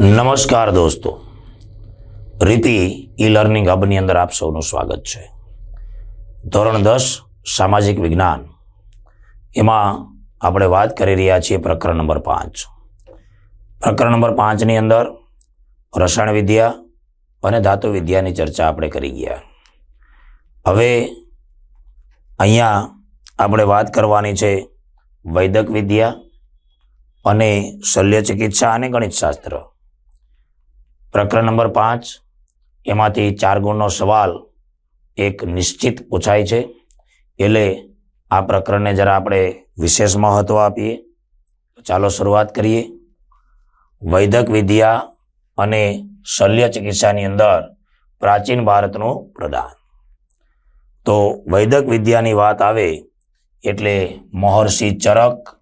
નમસ્કાર દોસ્તો. રીતિ ઈ લર્નિંગ હબની અંદર આપ સૌનું સ્વાગત છે. ધોરણ દસ, સામાજિક વિજ્ઞાન. એમાં આપણે વાત કરી રહ્યા છીએ પ્રકરણ નંબર પાંચ. પ્રકરણ નંબર પાંચની અંદર રસાયણ વિદ્યા અને ધાતુ વિદ્યાની ચર્ચા આપણે કરી ગયા. હવે અહીંયા આપણે વાત કરવાની છે વૈદક વિદ્યા અને શલ્ય ચિકિત્સા અને ગણિત શાસ્ત્ર. પ્રકરણ નંબર પાંચ. એમાંથી ચાર ગુણનો સવાલ એક નિશ્ચિત પૂછાય છે. એટલે આ પ્રકરણને જરા આપણે વિશેષ મહત્વ આપીએ. ચાલો શરૂઆત કરીએ. વૈદક વિદ્યા અને શલ્ય ચિકિત્સાની અંદર પ્રાચીન ભારતનું પ્રદાન. તો વૈદક વિદ્યાની વાત આવે એટલે મહર્ષિ ચરક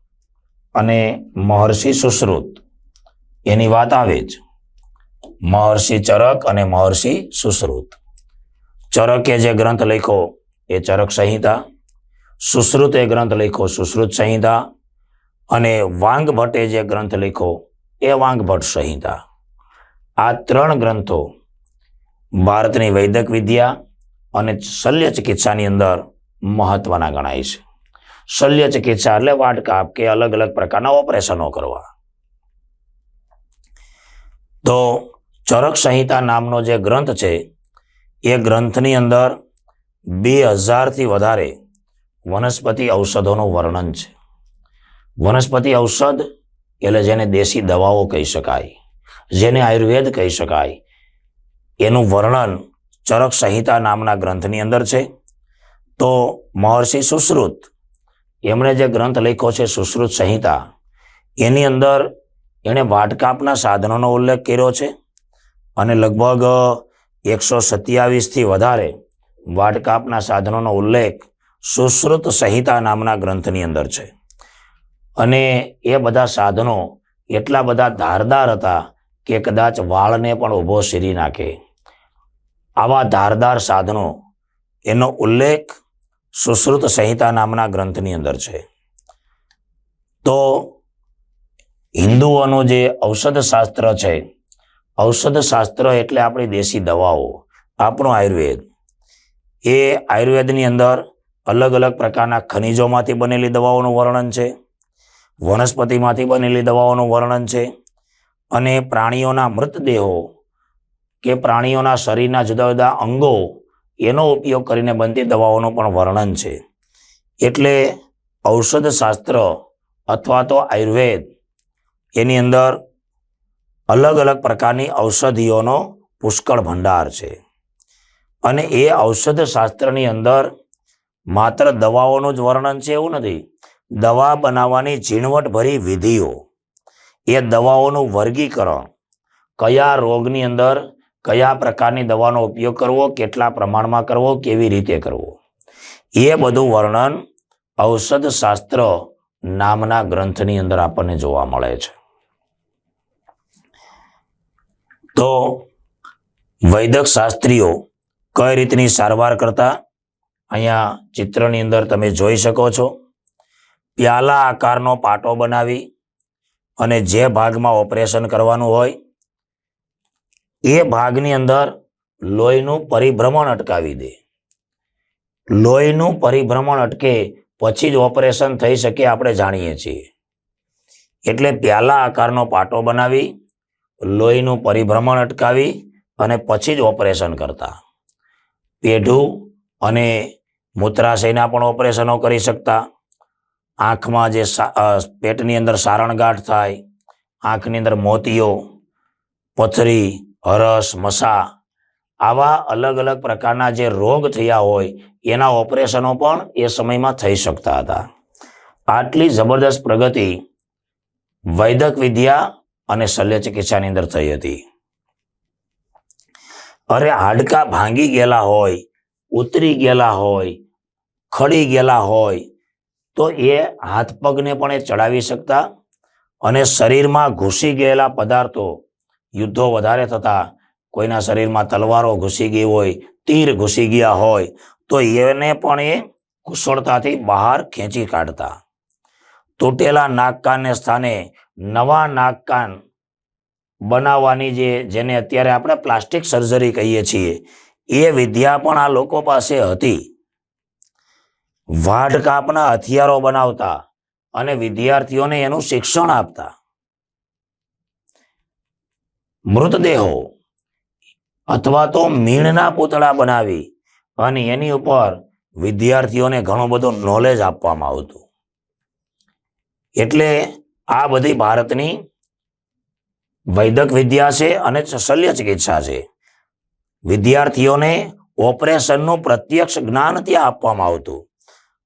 અને મહર્ષિ સુશ્રુત. એની વાત આવે જ. મહર્ષિ ચરક અને મહર્ષિ સુશ્રુત. ચરકે જે ગ્રંથ લખ્યો એ ચરક સંહિતા, સુશ્રુતે ગ્રંથ લખ્યો સુશ્રુત સંહિતા, અને વાંગ ભટ્ટે જે ગ્રંથ લખ્યો એ વાંગ ભટ્ટ સંહિતા. આ ત્રણ ગ્રંથો ભારતની વૈદક વિદ્યા અને શલ્ય ચિકિત્સાની અંદર મહત્વના ગણાય છે. શલ્ય ચિકિત્સા એટલે વાટકાપ કે અલગ અલગ પ્રકારના ઓપરેશનો કરવા. તો ચરક સંહિતા નામનો જે ગ્રંથ છે, એ ગ્રંથની અંદર બે હજારથી વધારે વનસ્પતિ ઔષધોનું વર્ણન છે. વનસ્પતિ ઔષધ એટલે જેને દેશી દવાઓ કહી શકાય, જેને આયુર્વેદ કહી શકાય, એનું વર્ણન ચરક સંહિતા નામના ગ્રંથની અંદર છે. તો મહર્ષિ સુશ્રુત, એમણે જે ગ્રંથ લખ્યો છે સુશ્રુત સંહિતા, એની અંદર એણે વાટકાપના સાધનોનો ઉલ્લેખ કર્યો છે અને લગભગ એકસો સત્યાવીસથી વધારે વાટકાપના સાધનોનો ઉલ્લેખ સુશ્રુત સંહિતા નામના ગ્રંથની અંદર છે. અને એ બધા સાધનો એટલા બધા ધારદાર હતા કે કદાચ વાળને પણ ઊભો શીરી નાખે. આવા ધારદાર સાધનો એનો ઉલ્લેખ સુશ્રુત સંહિતા નામના ગ્રંથની અંદર છે. તો હિન્દુઓનું જે ઔષધ શાસ્ત્ર છે ઔષધ શાસ્ત્ર એટલે આપણી દેશી દવાઓ, આપણું આયુર્વેદ. એ આયુર્વેદની અંદર અલગ અલગ પ્રકારના ખનિજોમાંથી બનેલી દવાઓનું વર્ણન છે, વનસ્પતિમાંથી બનેલી દવાઓનું વર્ણન છે, અને પ્રાણીઓના મૃતદેહો કે પ્રાણીઓના શરીરના જુદા જુદા અંગો, એનો ઉપયોગ કરીને બનતી દવાઓનું પણ વર્ણન છે. એટલે ઔષધ શાસ્ત્ર અથવા તો આયુર્વેદ એની અંદર અલગ અલગ પ્રકારની ઔષધિઓનો પુષ્કળ ભંડાર છે. અને એ ઔષધ શાસ્ત્રની અંદર માત્ર દવાઓનું જ વર્ણન છે એવું નથી. દવા બનાવવાની ઝીણવટભરી વિધિઓ, એ દવાઓનું વર્ગીકરણ, કયા રોગની અંદર કયા પ્રકારની દવાનો ઉપયોગ કરવો, કેટલા પ્રમાણમાં કરવો, કેવી રીતે કરવો. એ બધું વર્ણન ઔષધ શાસ્ત્ર નામના ગ્રંથની અંદર આપણને જોવા મળે છે. તો વૈદક શાસ્ત્રીઓ કઈ રીતની સારવાર કરતા? અહીંયા ચિત્રની અંદર તમે જોઈ શકો છો. પ્યાલા આકારનો પાટો બનાવી અને જે ભાગમાં ઓપરેશન કરવાનું હોય, એ ભાગની અંદર લોહીનું પરિભ્રમણ અટકાવી દે. લોહીનું પરિભ્રમણ અટકે પછી જ ઓપરેશન થઈ શકે, આપણે જાણીએ છીએ. એટલે પ્યાલા આકારનો પાટો બનાવી લોહીનું પરિભ્રમણ અટકાવી અને પછી જ ઓપરેશન કરતા. પેઢું અને મૂત્રાશયના પણ ઓપરેશનો કરી શકતા. આંખમાં જે પેટની અંદર સારણગાંઠ થાય, આંખની અંદર મોતીઓ, પથરી, હરસ, મસા, આવા અલગ અલગ પ્રકારના જે રોગ થયા હોય, એના ઓપરેશનો પણ એ સમયમાં થઈ શકતા હતા. આટલી જબરદસ્ત પ્રગતિ વૈદક વિદ્યા અને શલ્ય ચિકિત્સાની અંદર થઈ હતી. અરે હાડકા ભાંગી ગયેલા હોય, ઉતરી ગયેલા હોય, ખડી ગયેલા હોય, તો એ હાથ પગને પણ એ ચડાવી શકતા અને શરીરમાં ઘૂસી ગયેલા પદાર્થો યુદ્ધો વધારે થતા, કોઈના શરીરમાં તલવારો ઘૂસી ગઈ હોય, તીર ઘૂસી ગયા હોય, તો એને પણ એ કુશળતાથી બહાર ખેંચી કાઢતા. તૂટેલા નાક કાનને સ્થાને નવા નાકકાન બનાવવાની જે, જેને અત્યારે આપણે પ્લાસ્ટિક સર્જરી કહીએ છીએ, એ વિદ્યા પણ આ લોકો પાસે હતી. વાઢ કાપના હથિયારો બનાવતા અને વિદ્યાર્થીઓને એનું શિક્ષણ આપતા. મૃતદેહો અથવા તો મીણના પૂતળા બનાવી અને એની ઉપર વિદ્યાર્થીઓને ઘણું બધું નોલેજ આપવામાં આવતું. એટલે આ બધી ભારતની વૈદક વિદ્યા છે અને શલ્ય ચિકિત્સા છે. વિદ્યાર્થીઓને ઓપરેશનનું પ્રત્યક્ષ જ્ઞાન ત્યાં આપવામાં આવતું.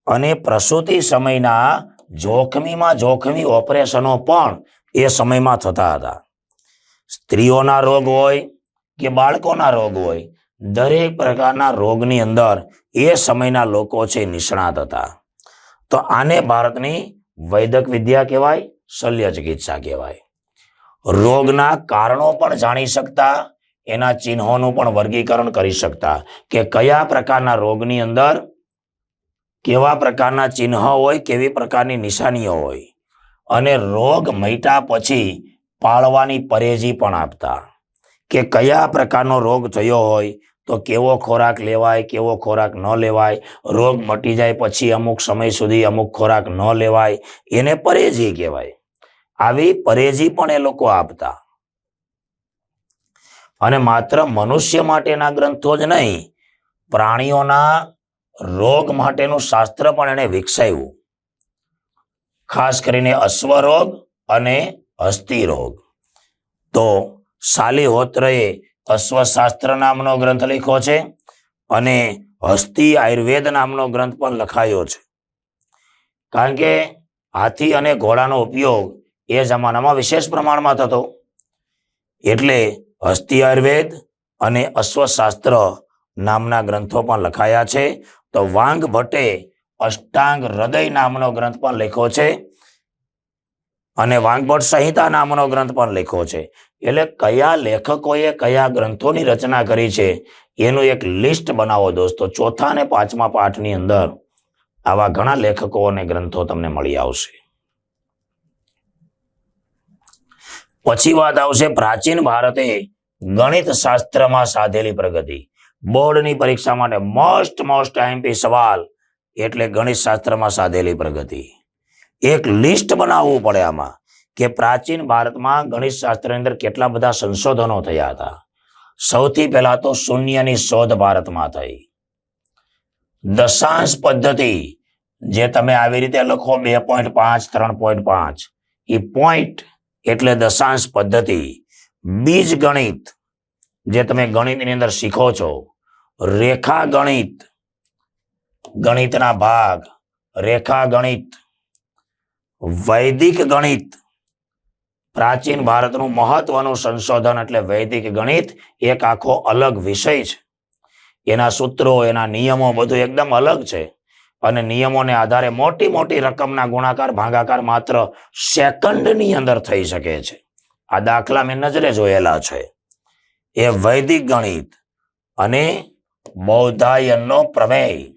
અને પ્રસૂતિ સમયના જોખમીમાં જોખમી ઓપરેશનો પણ એ સમયમાં થતા હતા. સ્ત્રીઓના રોગ હોય કે બાળકોના રોગ હોય, દરેક પ્રકારના રોગની અંદર એ સમયના લોકો છે નિષ્ણાત હતા. તો આને ભારતની વૈદક વિદ્યા કહેવાય, શલ્ય ચિકિત્સા કહેવાય. રોગના કારણો પણ જાણી શકતા, એના ચિહ્નોનું પણ વર્ગીકરણ કરી શકતા કે કયા પ્રકારના રોગની અંદર કેવા પ્રકારના ચિહ્ન હોય, કેવી પ્રકારની નિશાનીઓ હોય. અને રોગ મૈટા પછી પાળવાની પરેજી પણ આપતા. કે કયા પ્રકારનો રોગ થયો હોય તો કેવો ખોરાક લેવાય, કેવો ખોરાક ન લેવાય, રોગ મટી જાય પછી અમુક સમય સુધી અમુક ખોરાક ન લેવાય, એને પરેજી કહેવાય. આવી પરેજી પણ એ લોકો આપતા. અને માત્ર મનુષ્ય માટેના ગ્રંથો જ નહીં, પ્રાણીઓના રોગ માટેનું શાસ્ત્ર પણ એણે વિકસાવ્યું. ખાસ કરીને અશ્વરોગ અને હસ્તી રોગ તો શાલિહોત્રએ અશ્વશાસ્ત્ર નામનો ગ્રંથ લખ્યો છે અને હસ્તી આયુર્વેદ નામનો ગ્રંથ પણ લખાયો છે. કારણ કે હાથી અને ઘોડાનો ઉપયોગ એ જમાનામાં વિશેષ પ્રમાણમાં થતો. એટલે હસ્તી આયુર્વેદ અને અશ્વશાસ્ત્ર નામના ગ્રંથો પણ લખાયા છે. તો વાંગ ભટ્ટે અષ્ટાંગ હૃદય નામનો ગ્રંથ પણ લખ્યો છે અને વાંગભટ્ટ સંહિતા નામનો ગ્રંથ પણ લખ્યો છે. એટલે કયા લેખકોએ કયા ગ્રંથોની રચના કરી છે, એનું એક લિસ્ટ બનાવો દોસ્તો, ચોથા અને પાંચમા પાઠની અંદર આવા ઘણા લેખકો અને ગ્રંથો તમને મળી આવશે. પછી વાત આવશે પ્રાચીન ભારતે ગણિત શાસ્ત્રમાં સાધેલી પ્રગતિ. બોર્ડની પરીક્ષા માટે મોસ્ટ મોસ્ટ આઈએમપી સવાલ એટલે ગણિત શાસ્ત્રમાં સાધેલી પ્રગતિ. એક લિસ્ટ બનાવવું પડે આમાં. કે પ્રાચીન ભારતમાં ગણિત શાસ્ત્રની અંદર કેટલા બધા સંશોધનો થયા હતા? સૌથી પહેલા તો શૂન્યની શોધ ભારતમાં થઈ. દશાંશ પદ્ધતિ જે તમે આવી રીતે લખો, બે પોઈન્ટ પાંચ, ત્રણ પોઈન્ટ પાંચ એ પોઈન્ટ એટલે દશાંશ પદ્ધતિ. બીજ ગણિત જે તમે ગણિતની અંદર શીખો છો રેખા ગણિત ગણિતના ભાગ રેખા ગણિત વૈદિક ગણિત પ્રાચીન ભારતનું મહત્વનું સંશોધન એટલે વૈદિક ગણિત એક આખો અલગ વિષય છે. એના સૂત્રો, એના નિયમો બધું એકદમ અલગ છે. અને નિયમોને આધારે મોટી મોટી રકમના ગુણાકાર, ભાગાકાર માત્ર સેકન્ડની અંદર થઈ શકે છે. આ દાખલા મેં નજરે જોયેલા છે. એ વૈદિક ગણિત અને બૌદ્ધાયનનો પ્રમેય.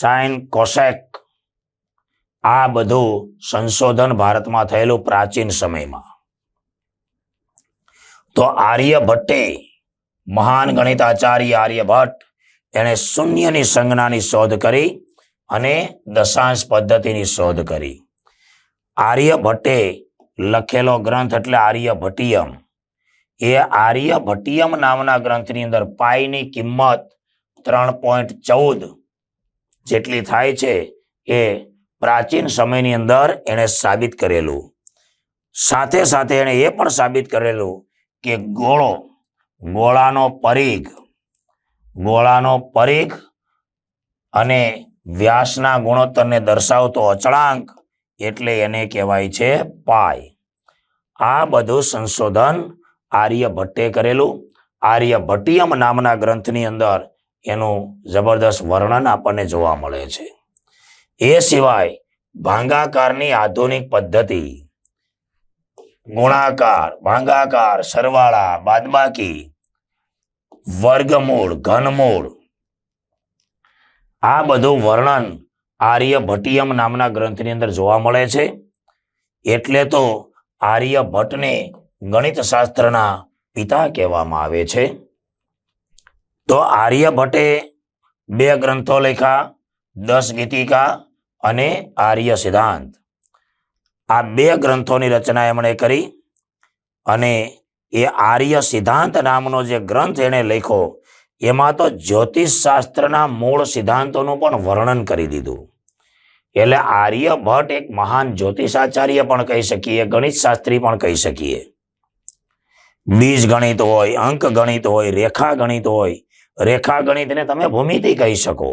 સાઇન કોસેક આ બધું સંશોધન ભારતમાં થયેલું પ્રાચીન સમયમાં. તો આર્યભટ્ટે મહાન ગણિતાચાર્ય આર્યભટ્ટ એણે શૂન્યની સંજ્ઞાની શોધ કરી અને દશાંશ પદ્ધતિની શોધ કરી. આર્યભટ્ટે લખેલો ગ્રંથ એટલે આર્યભટ્ટિયમ એ આર્યભટ્ટિયમ નામના ગ્રંથની અંદર પાઈની કિંમત ત્રણ પોઈન્ટ ચૌદ જેટલી થાય છે એ પ્રાચીન સમયની અંદર એણે સાબિત કરેલું. સાથે સાથે એણે એ પણ સાબિત કરેલું કે ગોળો, ગોળાનો પરીઘ ગોળાનો પરીઘ અને વ્યાસના ગુણોત્તરને દર્શાવતો અચળાંક એટલે એને કહેવાય છે પાય. આ બધું સંશોધન આર્યભટ્ટે કરેલું. આર્યભટ્ટિયમ નામના ગ્રંથની અંદર એનું જબરદસ્ત વર્ણન આપણને જોવા મળે છે. એ સિવાય ભાંગાકારની આધુનિક પદ્ધતિ, ગુણાકાર, ભાંગાકાર, સરવાળા, બાદબાકી, વર્ગમૂળ, ઘનમૂળ, આ બધું વર્ણન આર્યભટ્ટિયમ નામના ગ્રંથની અંદર જોવા મળે છે. એટલે તો આર્યભટ્ટને ગણિત શાસ્ત્રના પિતા કહેવામાં આવે છે. તો આર્યભટ્ટે બે ગ્રંથો લખ્યા, દસ ગીતિકા અને આર્ય સિદ્ધાંત. આ બે ગ્રંથોની રચના એમણે કરી અને એ આર્ય સિદ્ધાંત નામનો જે ગ્રંથ એણે લખ્યો, એમાં તો જ્યોતિષ શાસ્ત્રના મૂળ સિદ્ધાંતોનું પણ વર્ણન કરી દીધું. એટલે આર્યભટ્ટ એક મહાન જ્યોતિષાચાર્ય પણ કહી શકીએ ગણિત શાસ્ત્રી પણ કહી શકીએ. બીજ ગણિત હોય, અંક ગણિત હોય, રેખા ગણિત હોય, રેખા ગણિતને તમે ભૂમિતિ કહી શકો.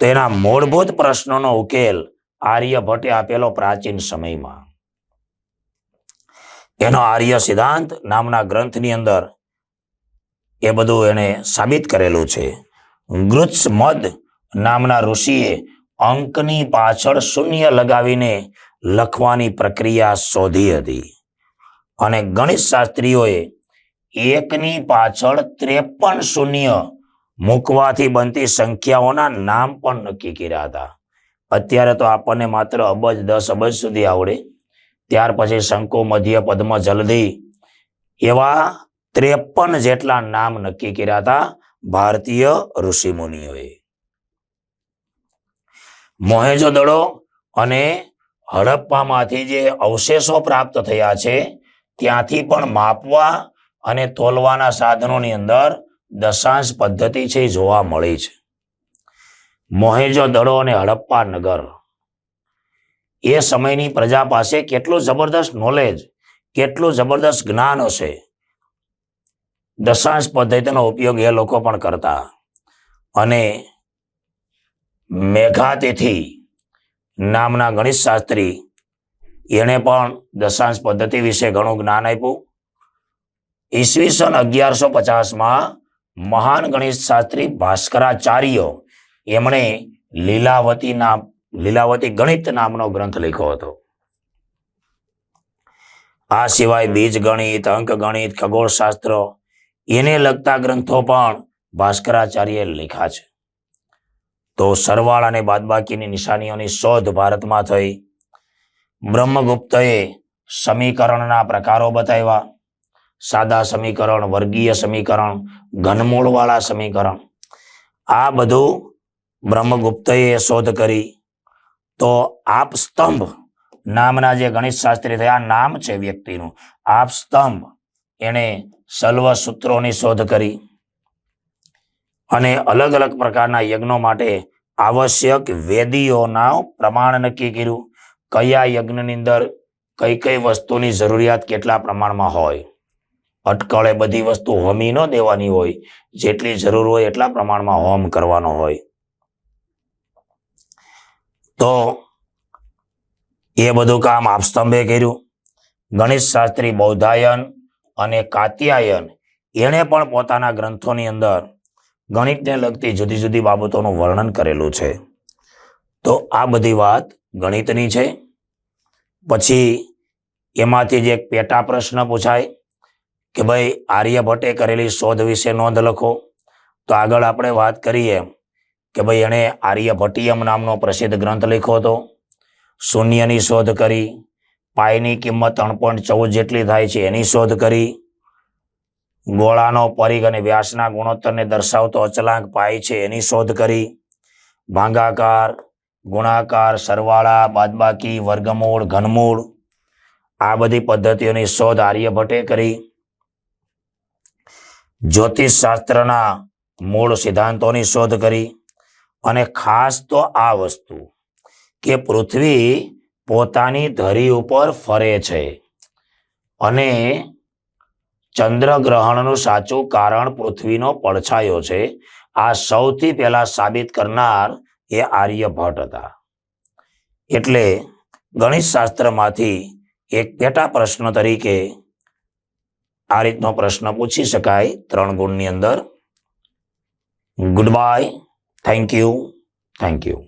તો એના મૂળભૂત પ્રશ્નોનો ઉકેલ આર્યભટ્ટે આપેલો પ્રાચીન સમયમાં. એનો આર્ય સિદ્ધાંત નામના ગ્રંથની અંદર એ બધું એને સાબિત કરેલું છે. ગૃત્સ મદ નામના ઋષિએ અંકની પાછળ શૂન્ય લગાવીને લખવાની પ્રક્રિયા શોધી હતી. અને ગણિત શાસ્ત્રીઓએ એકની પાછળ ત્રેપન શૂન્ય મૂકવાથી બનતી સંખ્યાઓના નામ પણ નક્કી કર્યા હતા. અત્યારે તો આપણને માત્ર અબજ દસ અબજ સુધી આવડે. ત્યાર પછી શંકુ મધ્ય પદ્મ જલ્દી એવા ત્રેપન જેટલા નામ નક્કી કર્યા હતા ભારતીય ઋષિમુનિઓએ મોહેજો દડો અને હડપ્પામાંથી જે અવશેષો પ્રાપ્ત થયા છે, ત્યાંથી પણ માપવા અને તોલવાના સાધનોની અંદર દશાંશ પદ્ધતિ છે એ જોવા મળી છે. મોહેજો દડો અને હડપ્પા નગર. એ સમયની પ્રજા પાસે કેટલું જબરદસ્ત નોલેજ કેટલું જબરદસ્ત જ્ઞાન હશે? દશાંશ પદ્ધતિનો ઉપયોગ એ લોકો પણ કરતા. અને મેઘાતિથિ નામના ગણિત શાસ્ત્રી એણે પણ દશાંશ પદ્ધતિ વિશે ઘણું જ્ઞાન આપ્યું. ઈસવીસન અગિયારસો પચાસમાં મહાન ગણિત શાસ્ત્રી ભાસ્કરાચાર્ય એમણે લીલાવતી નામ લીલાવતી ગણિત નામનો ગ્રંથ લખ્યો હતો. આ સિવાય બીજ ગણિત, અંક ગણિત, ખગોળશાસ્ત્ર, એને લગતા ગ્રંથો પણ ભાસ્કરાચાર્યએ લખ્યા છે. તો સરવાળ અને બાદબાકીની નિશાનીઓની શોધ ભારતમાં થઈ. બ્રહ્મગુપ્તએ સમીકરણના પ્રકારો બતાવ્યા. સાદા સમીકરણ, વર્ગીય સમીકરણ, ઘનમૂળવાળા સમીકરણ. આ બધું બ્રહ્મગુપ્તએ શોધ કરી. તો આપ સ્તંભ નામના જે ગણિત શાસ્ત્રી થયા નામ છે વ્યક્તિનું. આપ સ્તંભ એણે સલ્વ સૂત્રોની શોધ કરી. અને અલગ અલગ પ્રકારના યજ્ઞો માટે આવશ્યક વેદીઓના પ્રમાણ નક્કી કર્યું. કયા યજ્ઞની અંદર કઈ કઈ વસ્તુની જરૂરિયાત કેટલા પ્રમાણમાં હોય? અટકળે બધી વસ્તુ હોમી ન દેવાની હોય, જેટલી જરૂર હોય એટલા પ્રમાણમાં હોમ કરવાનો હોય. તો એ બધું કામ આપસ્તંભે કર્યું. ગણેશ શાસ્ત્રી બૌદ્ધાયન અને કાત્યાયન એણે પણ પોતાના ગ્રંથોની અંદર ગણિતને લગતી જુદી જુદી બાબતોનું વર્ણન કરેલું છે. તો આ બધી વાત ગણિતની છે. પછી એમાંથી જ એક પેટા પ્રશ્ન પૂછાય. કે ભાઈ આર્યભટ્ટે કરેલી શોધ વિશે નોંધ લખો. તો આગળ આપણે વાત કરીએ કે ભાઈ, એણે આર્યભટ્ટિયમ નામનો પ્રસિદ્ધ ગ્રંથ લખ્યો હતો. શૂન્યની શોધ કરી, પાયની કિંમત ત્રણ પોઈન્ટ ચૌદ જેટલી થાય છે એની શોધ કરી. ગોળાનો પરિઘ અને વ્યાસના ગુણોત્તરને દર્શાવતો અચલાંક પાય છે એની શોધ કરી. ભાંગાકાર, ગુણાકાર, સરવાળા, બાદબાકી, વર્ગમૂળ, ઘનમૂળ આ બધી પદ્ધતિઓની શોધ આર્યભટ્ટે કરી. જ્યોતિષ શાસ્ત્રના મૂળ સિદ્ધાંતોની શોધ કરી અને ખાસ તો આ વસ્તુ કે પૃથ્વી પોતાની ધરી ઉપર ફરે છે અને ચંદ્રગ્રહણનું સાચું કારણ પૃથ્વીનો પડછાયો છે. આ સૌથી પહેલા સાબિત કરનાર એ આર્યભટ્ટ હતા. એટલે ગણિત શાસ્ત્રમાંથી એક પેટા પ્રશ્ન તરીકે આ રીતનો પ્રશ્ન પૂછી શકાય. ત્રણ ગુણની અંદર. Good bye thank you thank you